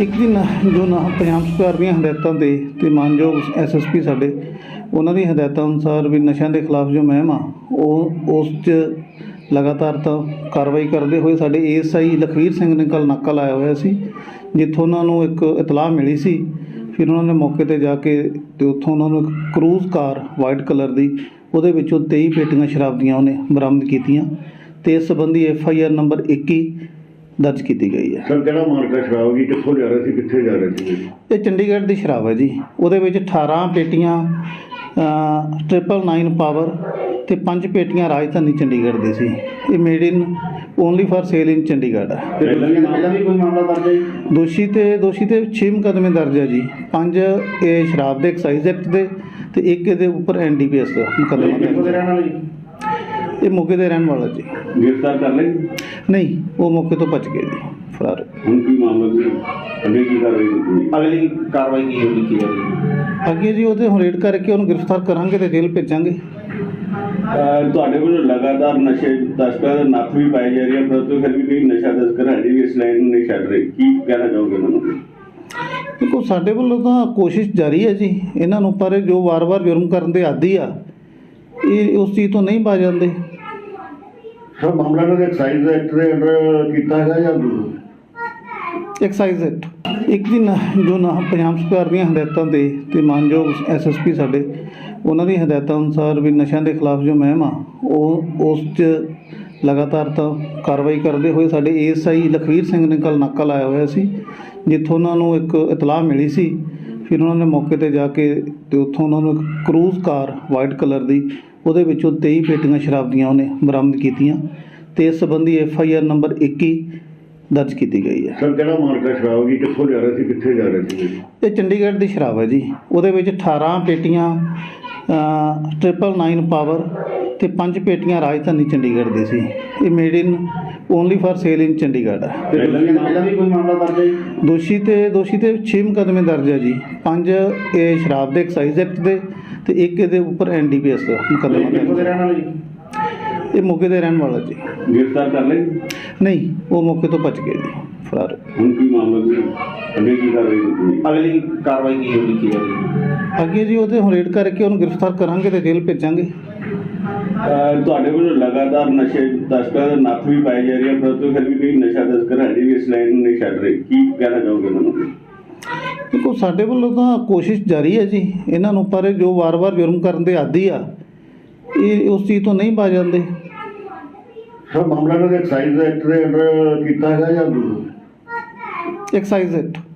ਇੱਕ ਦਿਨ ਜੋ ਨਾ ਪੰਜਾਬ ਸਰਕਾਰ ਦੀਆਂ ਹਦਾਇਤਾਂ 'ਤੇ ਤੇ ਮਾਨਯੋਗ ਐਸਐਸਪੀ ਸਾਡੇ, ਉਹਨਾਂ ਦੀ ਹਦਾਇਤਾਂ ਅਨੁਸਾਰ ਵੀ ਨਸ਼ਿਆਂ ਦੇ ਖਿਲਾਫ ਜੋ ਮਹਿਮ ਆ, ਉਹ ਉਸ 'ਚ ਲਗਾਤਾਰ ਤਾਂ ਕਾਰਵਾਈ ਕਰਦੇ ਹੋਏ ਸਾਡੇ ਏਐਸਆਈ ਲਖਵੀਰ ਸਿੰਘ ਨੇ ਕੱਲ ਨਾਕਾ ਲਾਇਆ ਹੋਇਆ ਸੀ, ਜਿੱਥੋਂ ਉਹਨਾਂ ਨੂੰ ਇੱਕ ਇਤਲਾਹ ਮਿਲੀ ਸੀ, ਫਿਰ ਉਹਨਾਂ ਨੇ ਮੌਕੇ ਤੇ ਜਾ ਕੇ ਤੇ ਉੱਥੋਂ ਉਹਨਾਂ ਨੂੰ ਇੱਕ ਕਰੂਜ਼ ਕਾਰ ਵਾਈਟ ਕਲਰ ਦੀ, ਉਹਦੇ ਵਿੱਚੋਂ 23 ਪੇਟੀਆਂ ਸ਼ਰਾਬ ਦੀਆਂ ਉਹਨੇ ਬਰਾਮਦ ਕੀਤੀਆਂ, ਤੇ ਇਸ ਸੰਬੰਧੀ ਐਫ ਆਈ ਆਰ ਨੰਬਰ 21 ਦਰਜ ਕੀਤੀ ਗਈ ਹੈ। ਸਰ ਕਿਹੜਾ ਮਾਰਕਾ ਸ਼ਰਾਬ ਕੀ ਕਿੱਥੋਂ ਜਾ ਰਹੇ ਸੀ? ਕਿੱਥੇ ਜਾ ਰਹੇ ਸੀ? ਇਹ ਚੰਡੀਗੜ੍ਹ ਦੀ ਸ਼ਰਾਬ ਹੈ ਜੀ। ਉਹਦੇ ਵਿੱਚ 18 ਪੇਟੀਆਂ ਟ੍ਰਿਪਲ 9 ਪਾਵਰ ਤੇ 5 ਪੇਟੀਆਂ ਰਾਜਧਾਨੀ ਚੰਡੀਗੜ੍ਹ ਦੀ ਸੀ। ਇਹ made in only for sale in Chandigarh ਹੈ। ਪਹਿਲਾਂ ਵੀ ਕੋਈ ਮਾਮਲਾ ਦਰਜ ਹੈ ਜੀ? ਦੋਸ਼ੀ ਤੇ ਦੋਸ਼ੀ ਤੇ 6 ਮੁਕੱਦਮੇ ਦਰਜ ਹੈ ਜੀ। ਪੰਜ ਇਹ ਸ਼ਰਾਬ ਦੇ ਐਕਸਾਈਜ਼ ਐਕਟ ਦੇ ਤੇ ਇੱਕ ਇਹਦੇ ਉੱਪਰ ਐਨਡੀਪੀਐਸ ਮੁਕੱਦਮਾ ਦੇ ਦਰਜ ਹੈ। ਜੀ? ਇਹ ਮੋਗੇ ਦੇ ਰਹਿਣ ਵਾਲਾ ਜੀ। ਗ੍ਰਿਫਤਾਰ ਕਰ ਲਈ ਨਹੀਂ ਉਹ ਮੌਕੇ ਤੋਂ ਬਚ ਗਏ ਜੀ ਫਰਾਰ ਹੁਣ ਕੀ ਮਾਮਲਾ ਕੀ ਅੱਗੇ ਕੀ ਕਰ ਰਹੀ ਹੈ ਅਗਲੀ ਕਾਰਵਾਈ ਕੀ ਹੋਣੀ ਕੀ ਹੈ? ਅੱਗੇ ਜੀ ਉਹਦੇ ਹੁਣ ਰੇਡ ਕਰਕੇ ਉਹਨੂੰ ਗ੍ਰਿਫਤਾਰ ਕਰਾਂਗੇ ਤੇ ਜੇਲ੍ਹ ਭੇਜਾਂਗੇ। ਤੁਹਾਡੇ ਕੋਲ ਲਗਾਤਾਰ ਨਸ਼ੇ ਤਸਕਰਾਂ ਦੇ ਨੱਥ ਵੀ ਪਾਈ ਜਾ ਰਹੀ ਹੈ ਪਰੰਤੂ ਫਿਰ ਵੀ ਕਈ ਨਸ਼ਾ ਤਸਕਰ ਹਜੇ ਵੀ ਇਸ ਲਾਈਨ ਨੂੰ ਨਹੀਂ ਛੱਡ ਰਹੇ। ਕੀ ਕਹਿਣਾ ਚਾਹੋਗੇ ਉਹਨਾਂ ਨੂੰ? ਦੇਖੋ ਸਾਡੇ ਵੱਲੋਂ ਤਾਂ ਕੋਸ਼ਿਸ਼ ਜਾਰੀ ਹੈ ਜੀ ਇਹਨਾਂ ਨੂੰ ਪਰ ਜੋ ਵਾਰ-ਵਾਰ ਜੁਰਮ ਕਰਨ ਦੇ ਆਦੀ ਆ ਇਹ ਉਸ ਚੀਜ਼ ਤੋਂ ਨਹੀਂ ਬਾਜ ਜਾਂਦੇ ਸਰ, ਮਾਮਲਾ ਇਹਨਾਂ ਦੇ ਐਕਸਾਈਜ਼ ਐਕਟ ਦੇ ਅੰਡਰ ਕੀਤਾ ਹੈਗਾ ਜਾਂ ਐਕਸਾਈਜ਼ ਐਕਟ ਇੱਕ ਦਿਨ ਜੋ ਨਾ ਪੰਜਾਬ ਸਰਕਾਰ ਦੀਆਂ ਹਦਾਇਤਾਂ ਦੇ ਤੇ ਮਾਨਯੋਗ ਐਸਐਸਪੀ ਸਾਡੇ, ਉਹਨਾਂ ਦੀ ਹਦਾਇਤਾਂ ਅਨੁਸਾਰ ਵੀ ਨਸ਼ਿਆਂ ਦੇ ਖਿਲਾਫ ਜੋ ਮਹਿਮ ਆ, ਉਹ, ਉਸ 'ਚ ਲਗਾਤਾਰ ਤਾਂ ਕਾਰਵਾਈ ਕਰਦੇ ਹੋਏ ਸਾਡੇ ਏਐਸਆਈ ਲਖਵੀਰ ਸਿੰਘ ਨੇ ਕੱਲ ਨਾਕਾ ਲਾਇਆ ਹੋਇਆ ਸੀ, ਜਿੱਥੋਂ ਉਹਨਾਂ ਨੂੰ ਇੱਕ ਇਤਲਾਹ ਮਿਲੀ ਸੀ। ਫਿਰ ਉਹਨਾਂ ਨੇ ਮੌਕੇ ਤੇ ਜਾ ਕੇ ਤੇ ਉੱਥੋਂ ਉਹਨਾਂ ਨੂੰ ਇੱਕ ਕਰੂਜ਼ ਕਾਰ ਵਾਈਟ ਕਲਰ ਦੀ ਉਹਦੇ ਵਿੱਚੋਂ 23 ਪੇਟੀਆਂ ਸ਼ਰਾਬ ਦੀਆਂ ਉਹਨੇ ਬਰਾਮਦ ਕੀਤੀਆਂ ਤੇ ਇਸ ਸੰਬੰਧੀ ਐਫ ਆਈ ਆਰ ਨੰਬਰ 21 ਦਰਜ ਕੀਤੀ ਗਈ ਹੈ। ਸਰ ਕਿਹੜਾ ਮਾਰਕਾ ਸ਼ਰਾਬ ਕੀ ਕਿੱਥੋਂ ਜਾ ਰਹੇ ਸੀ? ਕਿੱਥੇ ਜਾ ਰਹੇ ਸੀ ਇਹ ਚੰਡੀਗੜ੍ਹ ਦੀ ਸ਼ਰਾਬ ਹੈ ਜੀ। ਉਹਦੇ ਵਿੱਚ 18 ਪੇਟੀਆਂ ਟ੍ਰਿਪਲ 9 ਪਾਵਰ ਤੇ 5 ਪੇਟੀਆਂ ਰਾਜਧਾਨੀ ਚੰਡੀਗੜ੍ਹ ਦੀ ਸੀ। ਇਹ made in only for sale in Chandigarh ਹੈ। ਵੀ ਪਹਿਲਾਂ ਵੀ ਕੋਈ ਮਾਮਲਾ ਦਰਜ ਹੈ ਜੀ? ਦੋਸ਼ੀ ਤੇ ਦੋਸ਼ੀ ਤੇ 6 ਮੁਕੱਦਮੇ ਦਰਜ ਹੈ ਜੀ। ਪੰਜ ਇਹ ਸ਼ਰਾਬ ਦੇ ਐਕਸਾਈਜ਼ ਐਕਟ ਦੇ ਤੇ ਇੱਕ ਇਹਦੇ ਉੱਪਰ ਐਨਡੀਪੀਐਸ ਮੁਕੱਦਮਾ ਦੇ ਦਰਜ ਹੈ। ਰਹਿਣ ਵਾਲੇ ਜੀ? ਇਹ ਮੋਗੇ ਦੇ ਰਹਿਣ ਵਾਲਾ ਜੀ। ਗ੍ਰਿਫਤਾਰ ਕਰ ਲਈ ਨਹੀਂ ਉਹ ਮੌਕੇ ਤੋਂ ਬਚ ਗਏ ਜੀ ਫਰਾਰ ਹੁਣ ਕੀ ਮਾਮਲਾ ਕੀ ਅੱਗੇ ਕੀ ਕਰ ਰਹੀ ਹੈ ਅਗਲੀ ਕਾਰਵਾਈ ਕੀ ਹੋਣੀ ਕੀ ਹੈ ਅੱਗੇ ਜੀ ਉਹਦੇ ਹੁਣ ਰੇਡ ਕਰਕੇ ਉਹਨੂੰ ਗ੍ਰਿਫਤਾਰ ਕਰਾਂਗੇ ਤੇ ਜੇਲ੍ਹ ਭੇਜਾਂਗੇ। ਤੁਹਾਡੇ ਕੋਲ ਲਗਾਤਾਰ ਨਸ਼ੇ ਤਸਕਰਾਂ ਦੇ ਨੱਥ ਵੀ ਪਾਈ ਜਾ ਰਹੀ ਹੈ ਪਰੰਤੂ ਫਿਰ ਵੀ ਕਈ ਨਸ਼ਾ ਤਸਕਰ ਹਜੇ ਵੀ ਇਸ ਲਾਈਨ ਨੂੰ ਨਹੀਂ ਛੱਡ ਰਹੇ। ਕੀ ਕਹਿਣਾ ਚਾਹੋਗੇ ਉਹਨਾਂ ਨੂੰ? ਦੇਖੋ ਸਾਡੇ ਵੱਲੋਂ ਤਾਂ ਕੋਸ਼ਿਸ਼ ਜਾਰੀ ਹੈ ਜੀ। ਇਹਨਾਂ ਨੂੰ ਪਰ ਜੋ ਵਾਰ-ਵਾਰ ਜੁਰਮ ਕਰਨ ਦੇ ਆਦੀ ਆ ਇਹ ਉਸ ਚੀਜ਼ ਤੋਂ ਨਹੀਂ ਬਾਜ ਜਾਂਦੇ। ਸਰ ਮਾਮਲਾ ਇਹਨਾਂ ਦੇ ਐਕਸਾਈਜ਼ ਐਕਟ ਦੇ ਅੰਡਰ ਕੀਤਾ ਹੈਗਾ ਜਾਂ ਐਕਸਾਈਜ਼ ਐਕਟ